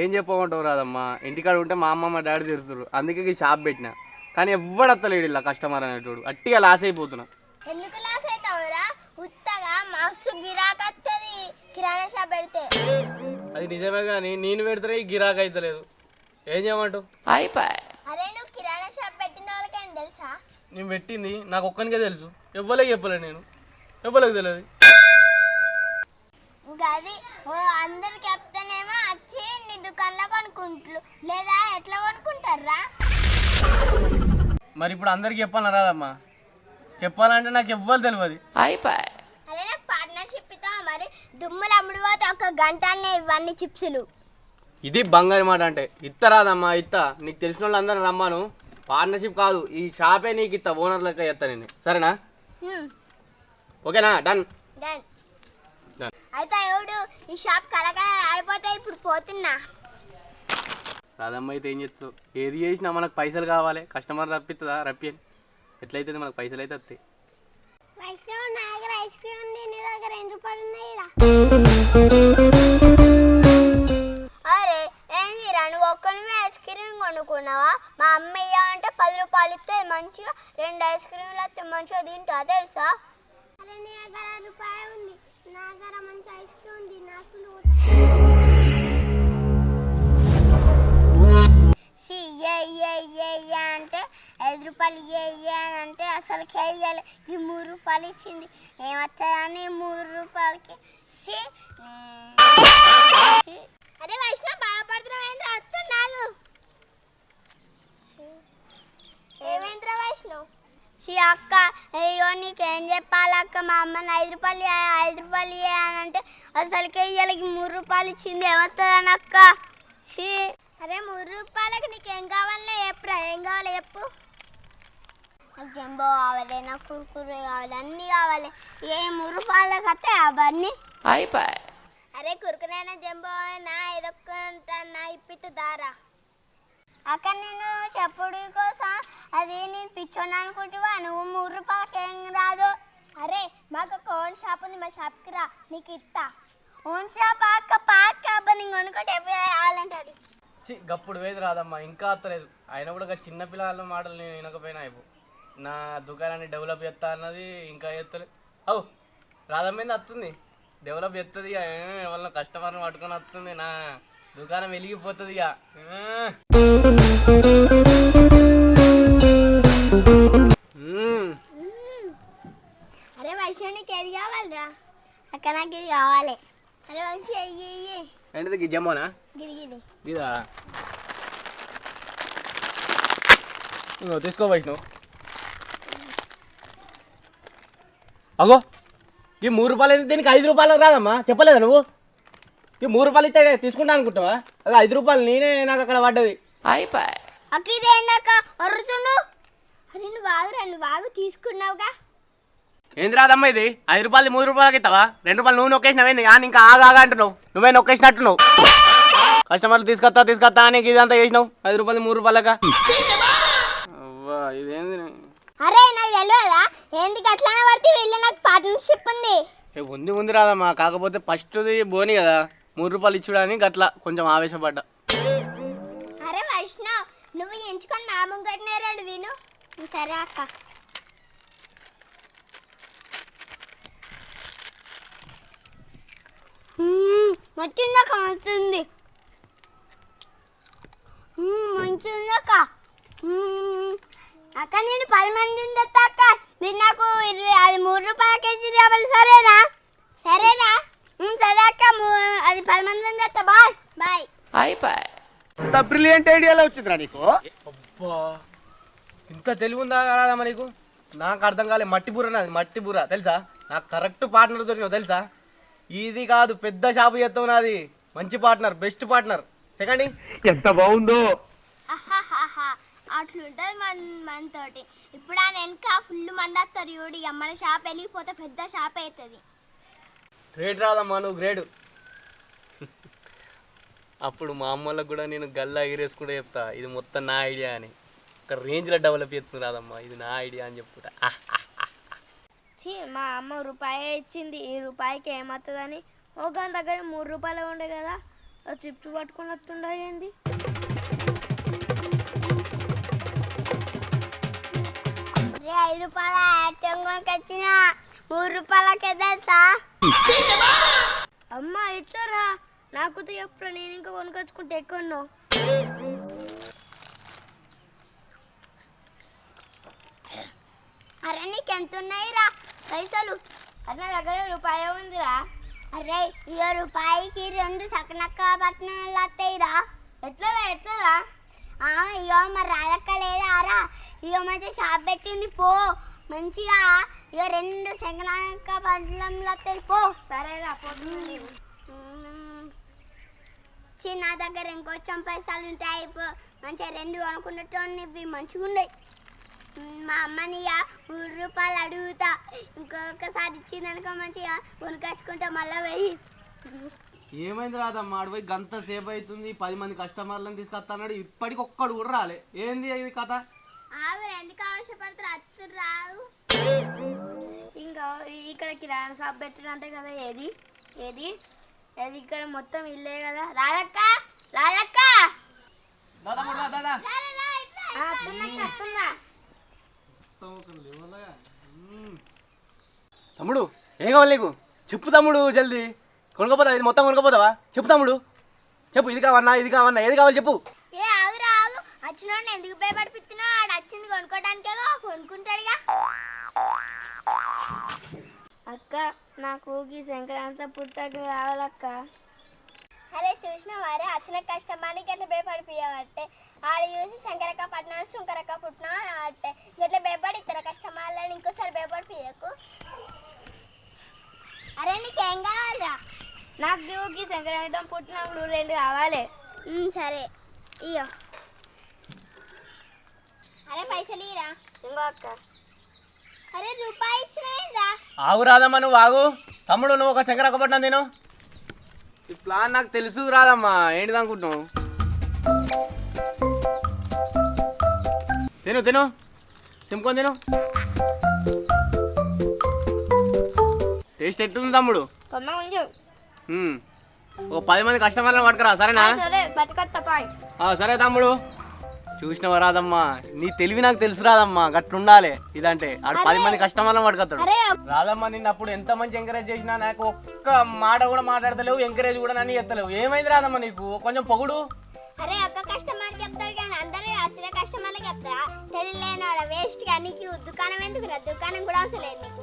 ఏం చెప్పమంటావు రాదమ్మా? ఇంటికాడ ఉంటే మా అమ్మ మా డాడీ తిరుగుతారు అందుకే ఈ షాప్ పెట్టిన. కానీ ఎవ్వడు అత్తలేడు ఇలా కస్టమర్ అనేటోడు. అట్టిగా లాస్ అయిపోతున్నా. ఎందుకు లాస్ అవుతావురా ఉత్తగా మస్తు గిరాక్ వస్తుంది కిరాణా షాప్ పెడితే. అది నిజమే కానీ నేను పెడితే ఈ గిరాక్ అవుతలేదు ఏం చేయమంటావు? అరే నువ్వు కిరాణా షాప్ పెట్టిన వాళ్ళకేం తెలుసా? నేను పెట్టింది నాకు ఒక్కనికే తెలుసు. ఎవ్వలేకి చెప్పలే నేను. ఎవ్వలేకి తెలియదు ఇంకా అది ఓ అందరికి నీ దుకాణంలో కొనుక్కుంటారు లేదా ఎట్లా కొనుక్కుంటారా మరి ఇప్పుడు అందరికి చెప్పాలి రాదమ్మా? చెప్పాలంటే నాకు ఎవ్వరు తెలియదు అరే నాకు పార్ట్నర్షిప్ ఇద్దాం మరి? దుమ్ములు అమ్ముడు పోతే ఒక గంటనే ఇవన్నీ చిప్సులు. ఇది బంగారు మాట అంటే. ఇత్త రాదమ్మా ఇత్త. నీకు తెలిసిన వాళ్ళందరూ రమ్మాను. పార్ట్నర్షిప్ కాదు ఈ షాపే నీకు ఇత్త ఓనర్ లెక్క చేస్తా నేను సరేనా? హ్మ్, ఓకేనా? Done done. అయితే ఎవడు ఈ షాప్ కలకల ఆడిపోతే ఇప్పుడు పోతున్నా. రాదమ్మ అయితే ఏం చెప్తావు ఏది చేసినా మనకు పైసలు కావాలి. కస్టమర్ రప్పిస్తుందా రప్పియని ఎట్లయితే మనకు పైసలు అయితే వస్తాయి. వైష్ణవ్ నా దగ్గర ఐస్ క్రీమ్ ఉంది నీ దగ్గర ఎన్ని రూపాయలు ఉన్నాయిరా అరే ఏందిరా నువ్వు ఒక్కనివే ఐస్ క్రీమ్ కొనుక్కున్నావా? మా అమ్మ ఇయ్యాలంటే పది రూపాయలు ఇస్తే మంచిగా రెండు ఐస్ క్రీమ్లు వస్తే మంచిగా తింటా తెలుసా? అరే నీ దగ్గర రూపాయలు ఉంది. నా దగ్గర మంచి ఐస్ క్రీమ్ ఉంది నాకు సి ఏ ఏ ఏ అంటే ఐదు రూపాయలు ఏ ఏ అని అంటే అసలు కేయాలి ఈ మూడు రూపాయలు ఇచ్చింది. ఏమవుతుందని మూడు రూపాయలకి? సి. అరే వైష్ణవ్ బాధపడుతున్నావు వస్తున్నాను ఏమైందిరా వైష్ణవ్? సి అక్క అయ్యో నీకేం చెప్పాలి అక్క? మా అమ్మని ఐదు రూపాయలు ఐదు రూపాయలు అని అంటే అసలుకే ఇయ్యాలకి మూడు రూపాయలు ఇచ్చింది? ఏమవుతుందని అక్క సి అరే మూడు రూపాయలకి నీకేం కావాలన్నా చెప్పురా ఏం కావాలి చెప్పు. నాకు జంబో కావాలి నాకు కుర్కురే కావాలి అన్నీ కావాలి. ఏ మూడు రూపాయలకి వస్తే అవన్నీ. అరే కురుకునైనా జంబో అయినా ఏదొక్కనా ఇప్పితు దారా. అక్కడ నేను చెప్పుడు కోసం అది నేను పిచ్చోని అనుకుంటువా? నువ్వు మూడు రూపాయలకి ఏం రాదు? అరే మాకు ఒక ఓన్ షాప్ ఉంది మా షాప్కి రా. నీకు ఇస్తా ఓన్ షాప్ అక్క పాక అబ్బా కొనుక్కుంటే ఎప్పుడు కావాలంటే అది. గప్పుడు వేది రాదమ్మా ఇంకా అత్తలేదు. ఆయన కూడా ఒక చిన్న పిల్లల మాటలు నేను వినకపోయినా అయిపో నా దుకాణాన్ని డెవలప్ చేస్తా అన్నది ఇంకా చేస్తలేదు అవు రాదమ్మ వస్తుంది డెవలప్ చేస్తుంది ఇక వాళ్ళ కస్టమర్ని పట్టుకొని వస్తుంది నా దుకాణం వెలిగిపోతుంది ఇక. అరే వైశ్య నీకు ఏది కావాలిరా? అక్క నాకు ఇది కావాలి. అరే వంశీ అయ్యి. ఏంటిది గి జమ్మోనా ఇదా ఇదిగో తీసుకో వైష్ణవ్ అగో ఈ మూడు రూపాయలు అయితే దీనికి ఐదు రూపాయలు రాదమ్మా. చెప్పలేదా నువ్వు? ఈ మూడు రూపాయలు ఇస్తే తీసుకుంటా అనుకుంటావా అది ఐదు రూపాయలు నేనే నాకు అక్కడ పడ్డది. అక్క ఇది ఏందక్క వరుతుండు అరే నువ్వు బాగురా నువ్వు బాగు తీసుకున్నావుగా. ఏంది రాదమ్మా ఇది? ఐదు రూపాయలు మూడు రూపాయలకి ఇస్తావా? రెండు రూపాయలు నువ్వు నొక్కేసినావు ఏంది? ఇంకా ఆగా ఆగా అంటున్నావు. నువ్వే నొక్కేసినట్టున్నావు. కస్టమర్లు తీసుకొస్తా తీసుకొస్తా అని ఇదంతా చేసినావు. ఐదు రూపాయలు మూడు రూపాయలక. ఇదేంది? అరే నాకు తెలియదా అట్లానే పడితే వీళ్ళు నాకు పార్ట్నర్షిప్ ఉంది? ఉంది ఉంది రాదమ్మా. కాకపోతే ఫస్ట్ది బోని కదా. మూడు రూపాయలు ఇచ్చుడని గట్లా కొంచెం ఆవేశపడ్డా. అరే వైష్ణవ్ నువ్వు ఎంచుకొని మా ముంగట్నేరాడు విను. సరే అక్క. వచ్చిందక్క మంచిది మంచిదక్క అక్క నేను పది మంది తెస్తా అక్క. మీరు నాకు ఇరవై అది మూడు రూపాయల కేజీ కావాలి సరేనా? సరేనా? సరే అక్క అది పది మంది తెస్తా బాయ్. బాయ్. ఇంత బ్రిలియంట్ ఐడియాలో వచ్చిందిరా నీకు? అబ్బా. ఇంత తెలివి ఉందా రాదమ్మా నీకు? నాకు అర్థం కాలే మట్టి బుర్ర నాది మట్టి బుర్ర తెలుసా? నాకు కరెక్ట్ పార్ట్నర్ దొరికినావు తెలుసా? ఇది కాదు పెద్ద షాపు చేస్తావు నాది. మంచి పార్ట్నర్ బెస్ట్ పార్ట్నర్ సెకండ్ ఎంత బాగుందో. అట్లుంటది మన మనతోటి. ఇప్పుడు ఆయన వెనక ఫుల్ మంది వస్తారు చూడు ఇక మన షాప్ వెళ్ళిపోతే పెద్ద షాప్ అవుతుంది. గ్రేట్ రాదమ్మా నువ్వు గ్రేడ్ అప్పుడు మా అమ్మలకు కూడా నేను గల్లా ఎగిరేసుకుంటే చెప్తా ఇది మొత్తం నా ఐడియా అని. ఒక రేంజ్లో డెవలప్ చేస్తుంది రాదమ్మా ఇది నా ఐడియా అని చెప్పుకుంటా. ఛీ మా అమ్మ రూపాయి ఇచ్చింది ఈ రూపాయికి ఏమవుతుందని ఒక గంట దగ్గర మూడు రూపాయలు ఉండే కదా చిప్స్ పట్టుకొని వస్తుండ ఏంది? రే ఐదు రూపాయల ఐటెం కొనుకొచ్చిన మూడు రూపాయలకే తెలుసా? అమ్మ ఎట్లా రా. నాకు ఎప్పుడు నేను ఇంకా కొనుకొచ్చుకుంటే ఎక్కువ అరే నీకు ఎంత ఉన్నాయి రా పైసలు. అన్న దగ్గర రూపాయి ఉందిరా. అరే ఇక రూపాయికి రెండు సకనక్క పట్నాలు వస్తాయి రా ఎట్లరా ఎట్లరా? ఆ, ఇగో మరి రాదక్క లేదా రా ఇగో మంచిగా షాప్ పెట్టింది పో. మంచిగా ఇక రెండు శంకనాక పట్లంలో వస్తాయి పో. సరేరా మ్మ్. చిన్న దగ్గర ఇంకొంచెం పైసలు ఉంటాయి పో మంచిగా రెండు కొనుక్కున్నట్టు ఇవి మంచిగా ఉన్నాయి మా అమ్మని ఇక మూడు రూపాయలు అడుగుతా. ఇంకొకసారి ఇచ్చిందనుకో మంచిగా కొనుకొచ్చుకుంటా మళ్ళీ వెయ్యి. ఏమైంది రాదమ్మా ఆడు పోయి గంత సేపు అవుతుంది పది మంది కస్టమర్లను తీసుకొస్తాడు ఇప్పటికి ఒక్కడు కూడా రాలే. ఏంది ఇది కథ? ఆగురు ఎందుకు ఆవశ్యపడతారు అచ్చురు రావు. ఇంకా ఇక్కడ కిరాణా షాప్ పెట్టినంటే కదా ఏది? ఏది? ఏది ఇక్కడ మొత్తం ఇల్లే కదా? రాదక్క రాదక్క దాదా ముడు రా, దాదా ఆ, వస్తున్నా, వస్తున్నా. తమ్ముడు ఏం కావాలి నీకు? చెప్పు తమ్ముడు జల్దీ. కొనుక్కోపోతావా? ఇది మొత్తం కొనుక్కోపోతావా? చెప్పు తమ్ముడు. చెప్పు ఇది కావన్నా ఇది కావన్నా ఏది కావాలి చెప్పు. ఏ ఆగురు ఆగు. వచ్చినోడిని ఎందుకు భయపడిపిస్తున్నావు ఆడు వచ్చింది కొనుక్కోవడానికేగా కొనుక్కుంటాడుగా. అక్క నాకు ఈ సంక్రాంతి పుట్టాక కావాలక్క. అరే చూసిన వారే వచ్చిన కష్టమానికి ఎట్లా భయపడిపోయావంటే ఆడ చూసి శంకరక్క పట్నం శంకరక్క పుట్టిన అంటే ఇట్లా భయపడి ఇతర కష్టమాలని ఇంకోసారి భయపడిపోయకు నీకేం కావాలరా నాకు దివుకి సంక్రాంతి పుట్టినప్పుడు రెండు కావాలి. సరే. ఇయ్యో. అరే పైసలు ఇరా ఇంకో అక్క. అరే రూపాయి ఇచ్చినవేంద్రా ఆగు రాదమ్మా నువ్వు ఆగు. తమ్ముడు నువ్వు ఒక చక్కెర ఒక్కపట్నం తిను. ఈ ప్లాన్ నాకు తెలుసు రాదమ్మా ఏంటిది అనుకుంటున్నావు? తిను తిను. తింపుకొని తిను. టేస్ట్ ఎట్టుంది తమ్ముడు. ఒక పది మంది కస్టమర్లను పట్టుకురా సరేనా? సరే తమ్ముడు. చూసినవా రాదమ్మా? నీ తెలివి నాకు తెలుసు రాదమ్మా గట్లుండాలి ఇదంటే. ఆడు పది మంది కస్టమర్లను పట్టుకొస్తాడు రాదమ్మా నిన్న అప్పుడు ఎంత మంచి ఎంకరేజ్ చేసినా నాకు ఒక్క మాట కూడా మాట్లాడతలేవు ఎంకరేజ్ కూడా నన్ను ఎత్తలేవు. ఏమైంది రాదమ్మా నీకు? కొంచెం పొగుడు. అరే ఒక్క కస్టమర్కి చెప్తారు కానీ అందరూ వచ్చిన కస్టమర్లకి చెప్తారా? తెలియలేనాడ వేస్ట్ నీకు దుకాణం ఎందుకు రా దుకాణం కూడా అవసరం లేదు నీకు.